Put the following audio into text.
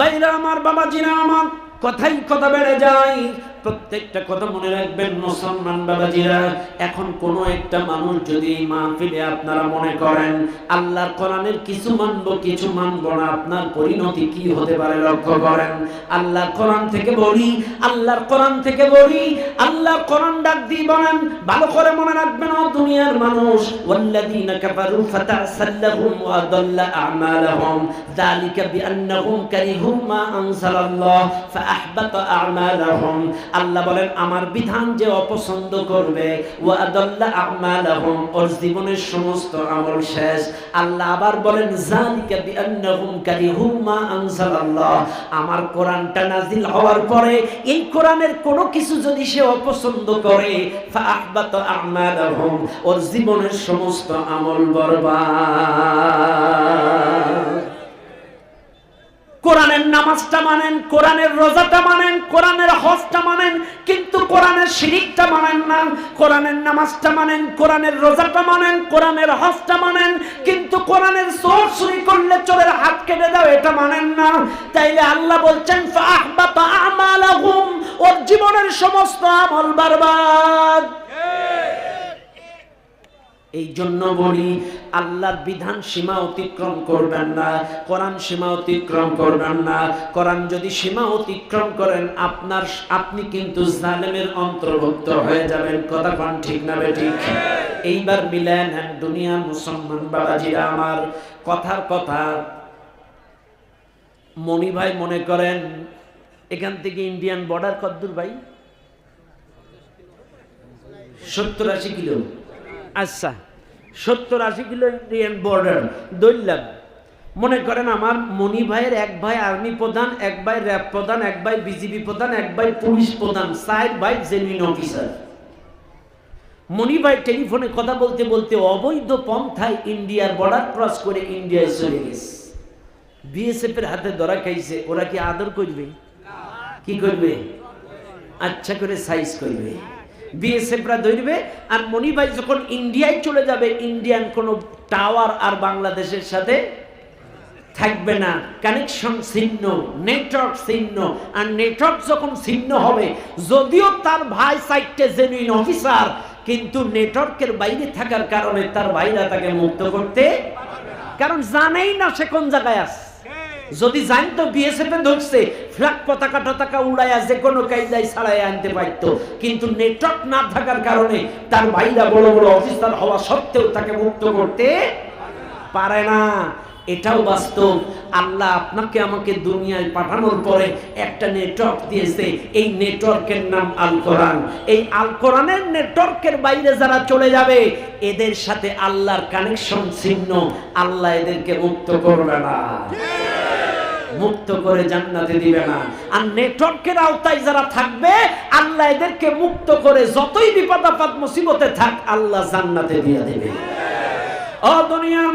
বাইরা আমার বাবা জিনা আমার কথাই কথা বেড়ে যায়। প্রত্যেকটা কথা মনে রাখবেন, মুসলমান বাবাজিরা, এখন কোন একটা মানুষ যদি মাহফিলে আপনারা মনে করেন, আল্লাহর কোরআনের কিছু মানবো কিছু মানবো না, আপনার পরিণতি কি হতে পারে লক্ষ্য করেন? আল্লাহর কোরআন থেকে বলি, আল্লাহর কোরআন থেকে বলি, আল্লাহর কোরআন ডাক দিয়ে বলেন, ভালো করে মনে রাখবেন, ও দুনিয়ার মানুষ, ওয়াল্লাযীনা কাফারু ফাতাসাল্লাহুম ওয়া দাল্লা আমালাহুম, যালিকা বিআন্নাহুম কারিহু মা আনজালাল্লাহ, ফাআহবাতা আমালাহুম। আল্লাহ বলেন, আমার বিধান যে অপছন্দ করবে ওর জীবনের সমস্ত আমল শেষ। আল্লাহ আবার বলেন আমার কোরআনটা নাজিল হওয়ার পরে, এই কোরআনের কোনো কিছু যদি সে অপছন্দ করে ওর জীবনের সমস্ত আমল বরবাদ। কোরআনের নামাজটা মানেন, কোরআনের রোজাটা মানেন, কোরআনের হজটা মানেন, কিন্তু কোরআনের শিরিকটা মানেন না। কোরআনের নামাজটা মানেন, কোরআনের রোজাটা মানেন, কোরআনের হজটা মানেন, কিন্তু কোরআনের সোর চুরি করলে চোরের হাত কেটে দাও, এটা মানেন না। তাইলে আল্লাহ বলছেন ওর জীবনের সমস্ত আমল বরবাদ। এই জন্য বলি, আল্লাহর বিধান সীমা অতিক্রম করবেন না, কোরআন সীমা অতিক্রম করবেন না। কোরআন যদি সীমা অতিক্রম করেন, আপনার, আপনি কিন্তু জালেমের অন্তর্ভুক্ত হয়ে যাবেন। কথা কোন ঠিক না বেঠিক এইবার মিলেন দুনিয়ার মুসলমান বাবাজিরা আমার। কথার কথা মণি ভাই মনে করেন, এখান থেকে ইন্ডিয়ান বর্ডার কদ্দুর ভাই? সত্তর আশি কিলো। আচ্ছা সত্তর আশি কিলো ইন্ডিয়ান বর্ডার দৌড়লাম মনে করেন আমার মনি ভাইয়ের এক ভাই আর্মি প্রধান, এক ভাই র্যাব প্রধান, এক ভাই বিজিবি প্রধান, এক ভাই পুলিশ প্রধান সাইড ভাই জেনুইন অফিসার মনি ভাই টেলিফোনে কথা বলতে বলতে অবৈধ পন্থায় ইন্ডিয়ার বর্ডার ক্রস করে ইন্ডিয়ায় চলে গেছে। বিএসএফ এর হাতে ধরা খাইছে, ওরা কি আদর করবে? কি করবে? আচ্ছা করে সাইজ করবে। বিএসএফরা ধরবে, আর মনি ভাই যখন ইন্ডিয়ায় চলে যাবে ইন্ডিয়ান কোনো টাওয়ার আর বাংলাদেশের সাথে থাকবে না। কানেকশন ছিন্ন নেটওয়ার্ক ছিন্ন, আর নেটওয়ার্ক যখন ছিন্ন হবে, যদিও তার ভাই সাইটে জেনুইন অফিসার কিন্তু নেটওয়ার্কের বাইরে থাকার কারণে তার ভাইরা তাকে মুক্ত করতে কারণ জানেই না সে কোন জায়গায় আছে। যদি জানতো বিএসএফ এ ধরছে ফ্ল্যাগ পতাকা টতাকা উড়াইয়া যে কোনো কায়দায় ছাড়াই আনতে পারত। কিন্তু নেটওয়ার্ক না থাকার কারণে তার ভাইরা বড় বড় অফিসার হওয়া সত্ত্বেও তাকে মুক্ত করতে পারে না। এটাও বাস্তব। আল্লাহ আপনাকে আমাকে দুনিয়ায় পাঠানোর পরে একটা নেটওয়ার্ক দিয়েছে। এই নেটওয়ার্কের নাম আল কোরআন এই আল কোরআনের নেটওয়ার্কের বাইরে যারা চলে যাবে, এদের সাথে আল্লাহর কানেকশন ছিন্ন। আল্লাহ এদেরকে মুক্ত করবে না। মুক্ত করে জান্নাতে দিবে না। আর নেটওয়ার্কের আওতায় যারা থাকবে, আল্লাহ এদেরকে মুক্ত করে যতই বিপদ আপদ মুসিবতে থাক, আল্লাহ জান্নাতে দিয়ে দেবে। ও দুনিয়ার